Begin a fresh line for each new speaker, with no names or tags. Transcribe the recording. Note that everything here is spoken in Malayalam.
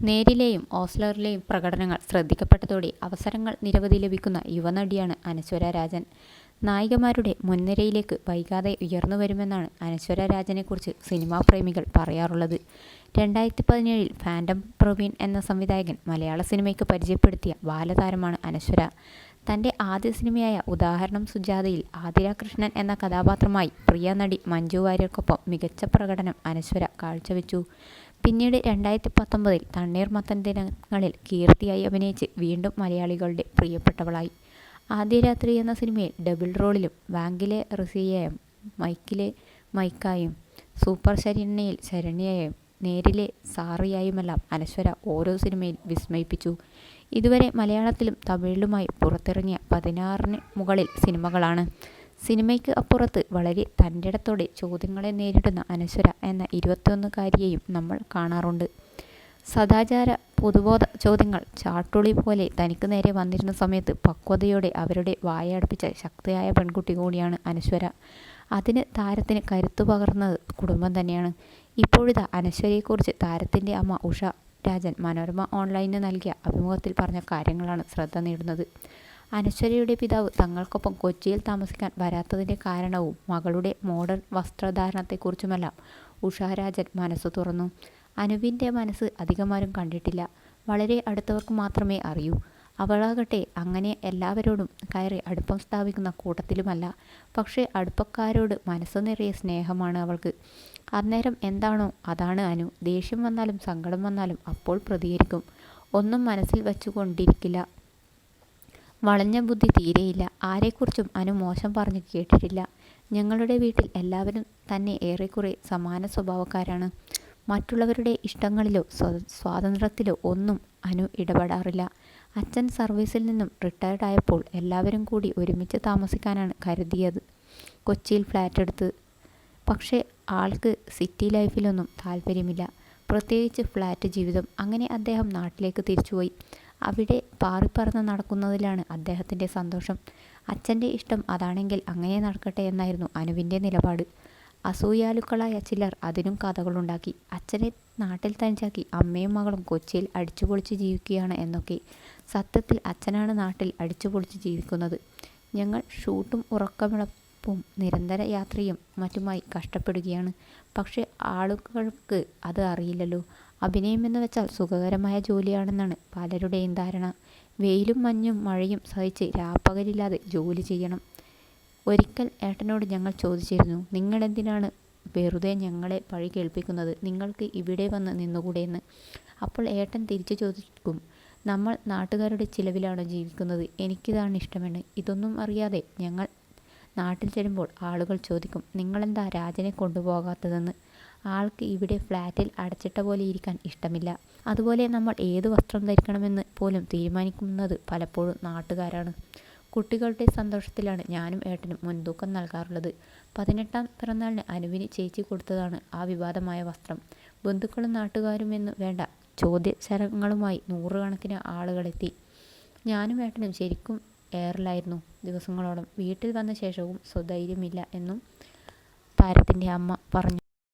നേരിലെയും ഓസ്ലറിലെയും പ്രകടനങ്ങൾ ശ്രദ്ധിക്കപ്പെട്ടതോടെ അവസരങ്ങൾ നിരവധി ലഭിക്കുന്ന യുവനടിയാണ് അനശ്വര രാജൻ. നായികമാരുടെ മുൻനിരയിലേക്ക് വൈകാതെ ഉയർന്നു വരുമെന്നാണ് അനശ്വര രാജനെക്കുറിച്ച് സിനിമാ പ്രേമികൾ പറയാറുള്ളത്. രണ്ടായിരത്തി പതിനേഴിൽ ഫാൻഡം പ്രവീൺ എന്ന സംവിധായകൻ മലയാള സിനിമയ്ക്ക് പരിചയപ്പെടുത്തിയ ബാലതാരമാണ് അനശ്വര. തന്റെ ആദ്യ സിനിമയായ ഉദാഹരണം സുജാതയിൽ ആതിര കൃഷ്ണൻ എന്ന കഥാപാത്രമായി പ്രിയ നടി മഞ്ജു വാര്യർക്കൊപ്പം മികച്ച പ്രകടനം അനശ്വര കാഴ്ചവെച്ചു. പിന്നീട് രണ്ടായിരത്തി പത്തൊമ്പതിൽ തണ്ണീർമത്തൻ ദിനങ്ങളിൽ കീർത്തിയായി അഭിനയിച്ച് വീണ്ടും മലയാളികളുടെ പ്രിയപ്പെട്ടവളായി. ആദ്യ രാത്രി എന്ന സിനിമയിൽ ഡബിൾ റോളിലും ബാങ്കിലെ റസിയയായും മൈക്കിലെ മൈക്കായും സൂപ്പർ ശരണ്യയിൽ ശരണ്യയും നേരിലെ സാറിയായുമെല്ലാം അനശ്വര ഓരോ സിനിമയിൽ വിസ്മയിപ്പിച്ചു. ഇതുവരെ മലയാളത്തിലും തമിഴിലുമായി പുറത്തിറങ്ങിയ പതിനാറിന് മുകളിൽ സിനിമകളാണ്. സിനിമയ്ക്ക് അപ്പുറത്ത് വളരെ തന്റെടത്തോടെ ചോദ്യങ്ങളെ നേരിടുന്ന അനശ്വര എന്ന ഇരുപത്തിയൊന്നുകാരിയെയും നമ്മൾ കാണാറുണ്ട്. സദാചാര പൊതുബോധ ചോദ്യങ്ങൾ ചാട്ടുളി പോലെ തനിക്ക് നേരെ വന്നിരുന്ന സമയത്ത് പക്വതയോടെ അവരുടെ വായടപ്പിച്ച ശക്തിയായ പെൺകുട്ടി കൂടിയാണ് അനശ്വര. അതിന് താരത്തിന് കരുത്തു പകർന്നത് കുടുംബം തന്നെയാണ്. ഇപ്പോഴിതാ അനശ്വരയെക്കുറിച്ച് താരത്തിന്റെ അമ്മ ഉഷ രാജൻ മനോരമ ഓൺലൈനിന് നൽകിയ അഭിമുഖത്തിൽ പറഞ്ഞ കാര്യങ്ങളാണ് ശ്രദ്ധ നേടുന്നത്. അനശ്വരയുടെ പിതാവ് തങ്ങൾക്കൊപ്പം കൊച്ചിയിൽ താമസിക്കാൻ വരാത്തതിന്റെ കാരണവും മകളുടെ മോഡേൺ വസ്ത്രധാരണത്തെക്കുറിച്ചുമെല്ലാം ഉഷാരാജൻ മനസ്സ് തുറന്നു. അനുവിന്റെ മനസ്സ് അധികമാരും കണ്ടിട്ടില്ല. വളരെ അടുത്തവർക്ക് മാത്രമേ അറിയൂ. അവളാകട്ടെ അങ്ങനെ എല്ലാവരോടും കയറി അടുപ്പം സ്ഥാപിക്കുന്ന കൂട്ടത്തിലുമല്ല. പക്ഷേ അടുപ്പക്കാരോട് മനസ്സ് നിറയെ സ്നേഹമാണ് അവൾക്ക്. അന്നേരം എന്താണോ അതാണ് അനു. ദേഷ്യം വന്നാലും സങ്കടം വന്നാലും അപ്പോൾ പ്രതികരിക്കും. ഒന്നും മനസ്സിൽ വച്ചുകൊണ്ടിരിക്കില്ല. വളഞ്ഞ ബുദ്ധി തീരെയില്ല. ആരെക്കുറിച്ചും അനു മോശം പറഞ്ഞു കേട്ടിട്ടില്ല. ഞങ്ങളുടെ വീട്ടിൽ എല്ലാവരും തന്നെ ഏറെക്കുറെ സമാന സ്വഭാവക്കാരാണ്. മറ്റുള്ളവരുടെ ഇഷ്ടങ്ങളിലോ സ്വാതന്ത്ര്യത്തിലോ ഒന്നും അനു ഇടപെടാറില്ല. അച്ഛൻ സർവീസിൽ നിന്നും റിട്ടയർഡ് ആയപ്പോൾ എല്ലാവരും കൂടി ഒരുമിച്ച് താമസിക്കാനാണ് കരുതിയത് കൊച്ചിയിൽ ഫ്ലാറ്റ് എടുത്ത് പക്ഷേ ആൾക്ക് സിറ്റി ലൈഫിലൊന്നും താല്പര്യമില്ല പ്രത്യേകിച്ച് ഫ്ലാറ്റ് ജീവിതം. അങ്ങനെ അദ്ദേഹം നാട്ടിലേക്ക് തിരിച്ചുപോയി. അവിടെ പാറിപ്പറന്ന് നടക്കുന്നതിലാണ് അദ്ദേഹത്തിന്റെ സന്തോഷം. അച്ഛന്റെ ഇഷ്ടം അതാണെങ്കിൽ അങ്ങനെ നടക്കട്ടെ എന്നായിരുന്നു അനുവിന്റെ നിലപാട്. അസൂയാലുക്കളായ ചിലർ അതിനും കഥകളുണ്ടാക്കി. അച്ഛനെ നാട്ടിൽ തനിച്ചാക്കി അമ്മയും മകളും കൊച്ചിയിൽ അടിച്ചുപൊളിച്ച് ജീവിക്കുകയാണ് എന്നൊക്കെ. സത്യത്തിൽ അച്ഛനാണ് നാട്ടിൽ അടിച്ചുപൊളിച്ച് ജീവിക്കുന്നത്. ഞങ്ങൾ ഷൂട്ടും ഉറക്കമിളപ്പും നിരന്തര യാത്രയും മറ്റുമായി കഷ്ടപ്പെടുകയാണ്. പക്ഷേ ആളുകൾക്ക് അത് അറിയില്ലല്ലോ. അഭിനയം എന്ന് വെച്ചാൽ സുഖകരമായ ജോലിയാണെന്നാണ് പലരുടെയും ധാരണ. വെയിലും മഞ്ഞും മഴയും സഹിച്ച് രാപ്പകലില്ലാതെ ജോലി ചെയ്യണം. ഒരിക്കൽ ഏട്ടനോട് ഞങ്ങൾ ചോദിച്ചിരുന്നു നിങ്ങളെന്തിനാണ് വെറുതെ ഞങ്ങളെ പഴി കേൾപ്പിക്കുന്നത്. നിങ്ങൾക്ക് ഇവിടെ വന്ന് നിന്നുകൂടെയെന്ന്. അപ്പോൾ ഏട്ടൻ തിരിച്ചു ചോദിക്കും നമ്മൾ നാട്ടുകാരുടെ ചിലവിലാണ് ജീവിക്കുന്നത്. എനിക്കിതാണ് ഇഷ്ടമെന്ന് ഇതൊന്നും അറിയാതെ ഞങ്ങൾ നാട്ടിൽ ചെല്ലുമ്പോൾ ആളുകൾ ചോദിക്കും നിങ്ങളെന്താ രാജനെ കൊണ്ടുപോകാത്തതെന്ന്. ആൾക്ക് ഇവിടെ ഫ്ലാറ്റിൽ അടച്ചിട്ട പോലെ ഇരിക്കാൻ ഇഷ്ടമില്ല. അതുപോലെ നമ്മൾ ഏത് വസ്ത്രം ധരിക്കണമെന്ന് പോലും തീരുമാനിക്കുന്നത് പലപ്പോഴും നാട്ടുകാരാണ്. കുട്ടികളുടെ സന്തോഷത്തിലാണ് ഞാനും ഏട്ടനും മുൻതൂക്കം നൽകാറുള്ളത്. പതിനെട്ടാം പിറന്നാളിന് അനുവിന് ചേച്ചി കൊടുത്തതാണ് ആ വിവാദമായ വസ്ത്രം. ബന്ധുക്കളും നാട്ടുകാരുമെന്ന് വേണ്ട ചോദ്യശരങ്ങളുമായി നൂറുകണക്കിന് ആളുകളെത്തി. ഞാനും ഏട്ടനും ശരിക്കും എയറിലായിരുന്നു ദിവസങ്ങളോളം. വീട്ടിൽ വന്ന ശേഷവും സ്വധൈര്യമില്ല എന്നും താരത്തിന്റെ അമ്മ പറഞ്ഞു.